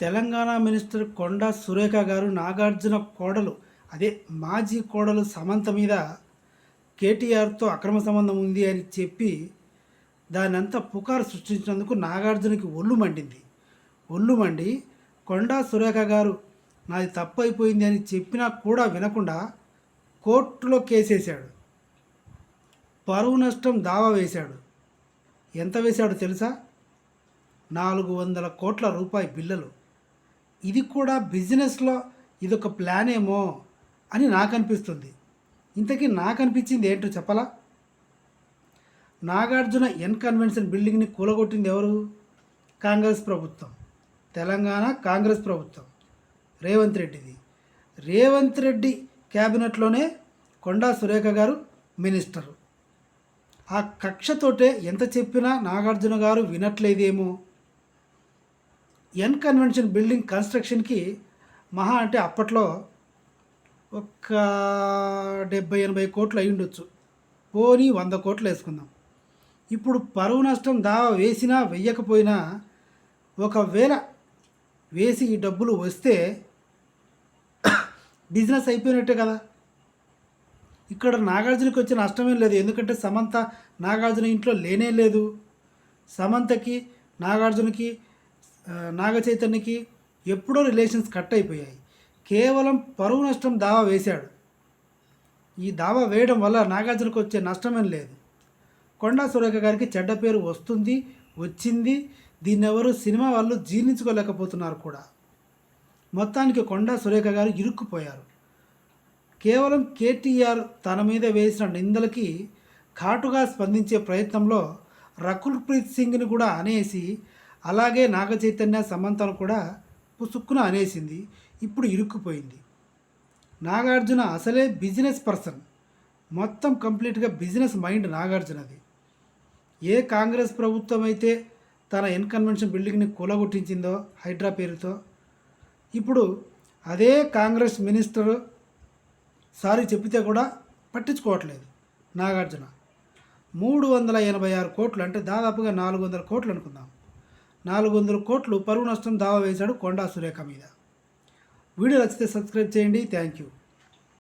Telangana minister Konda Surekha గారు నాగార్జున కోడలు అదే మాజీ కోడలు సమంత మీద కేటీఆర్తో అక్రమ సంబంధం ఉంది అని చెప్పి దానంతా పుకారు సృష్టించినందుకు నాగార్జునకి ఒళ్ళు మండింది. ఒళ్ళు మండి కొండా సురేఖ గారు నాది తప్పు అయిపోయింది అని చెప్పినా కూడా వినకుండా కోర్టులో కేసేశాడు. పరువు నష్టం దావా వేశాడు. ఎంత వేశాడు తెలుసా? నాలుగు వందల కోట్ల రూపాయి బిల్లలు. ఇది కూడా బిజినెస్లో ఇదొక ప్లాన్ ఏమో అని నాకు అనిపిస్తుంది ఇంతకీ నాకు అనిపించింది ఏంటో చెప్పాలా? నాగార్జున ఎన్ కన్వెన్షన్ బిల్డింగ్ని కూలగొట్టింది ఎవరు? కాంగ్రెస్ ప్రభుత్వం. తెలంగాణ కాంగ్రెస్ ప్రభుత్వం. రేవంత్ రెడ్డిది. రేవంత్ రెడ్డి క్యాబినెట్లోనే కొండా సురేఖ గారు మినిస్టరు ఆ కక్షతోటే ఎంత చెప్పినా నాగార్జున గారు వినట్లేదేమో. ఎన్ కన్వెన్షన్ బిల్డింగ్ కన్స్ట్రక్షన్కి మహా అంటే అప్పట్లో ఒక డెబ్బై ఎనభై కోట్లు అయి ఉండొచ్చు. పోనీ వంద కోట్లు వేసుకుందాం. ఇప్పుడు పరువు నష్టం దావా వేసినా వెయ్యకపోయినా ఒకవేళ వేసి ఈ డబ్బులు వస్తే బిజినెస్ అయిపోయినట్టే కదా. ఇక్కడ నాగార్జునకి వచ్చే నష్టమేం లేదు. ఎందుకంటే సమంత నాగార్జున ఇంట్లో లేనే లేదు. సమంతకి నాగార్జునకి నాగ చైతన్యకి ఎప్పుడో రిలేషన్స్ కట్ అయిపోయాయి. కేవలం పరువు నష్టం దావా వేశాడు. ఈ దావా వేయడం వల్ల నాగార్జునకు వచ్చే నష్టమేం లేదు. కొండా సురేఖ గారికి చెడ్డ పేరు వస్తుంది వచ్చింది. దీన్ని ఎవరు సినిమా వాళ్ళు జీర్ణించుకోలేకపోతున్నారు కూడా. మొత్తానికి కొండా సురేఖ గారు ఇరుక్కుపోయారు. కేవలం కేటీఆర్ తన మీద వేసిన నిందలకి ఘాటుగా స్పందించే ప్రయత్నంలో రకుల్ ప్రీత్ సింగ్ని కూడా అనేసి అలాగే నాగ చైతన్య సమంతను కూడా పుసుక్కున అనేసింది. ఇప్పుడు ఇరుక్కుపోయింది. నాగార్జున అసలే బిజినెస్ పర్సన్. మొత్తం కంప్లీట్గా బిజినెస్ మైండ్ నాగార్జునది. ఏ కాంగ్రెస్ ప్రభుత్వం అయితే తన ఇన్కన్వెన్షన్ బిల్డింగ్ని కూలగొట్టించిందో హైడ్రా పేరుతో ఇప్పుడు అదే కాంగ్రెస్ మినిస్టర్ సారీ చెప్పితే కూడా పట్టించుకోవట్లేదు నాగార్జున. మూడు వందల ఎనభై ఆరు కోట్లు అంటే దాదాపుగా నాలుగు వందల కోట్లు అనుకుందాం. నాలుగు వందల కోట్లు పరువు నష్టం దావా వేశాడు కొండా సురేఖ మీద. వీడియో నచ్చితే సబ్స్క్రైబ్ చేయండి. Thank you.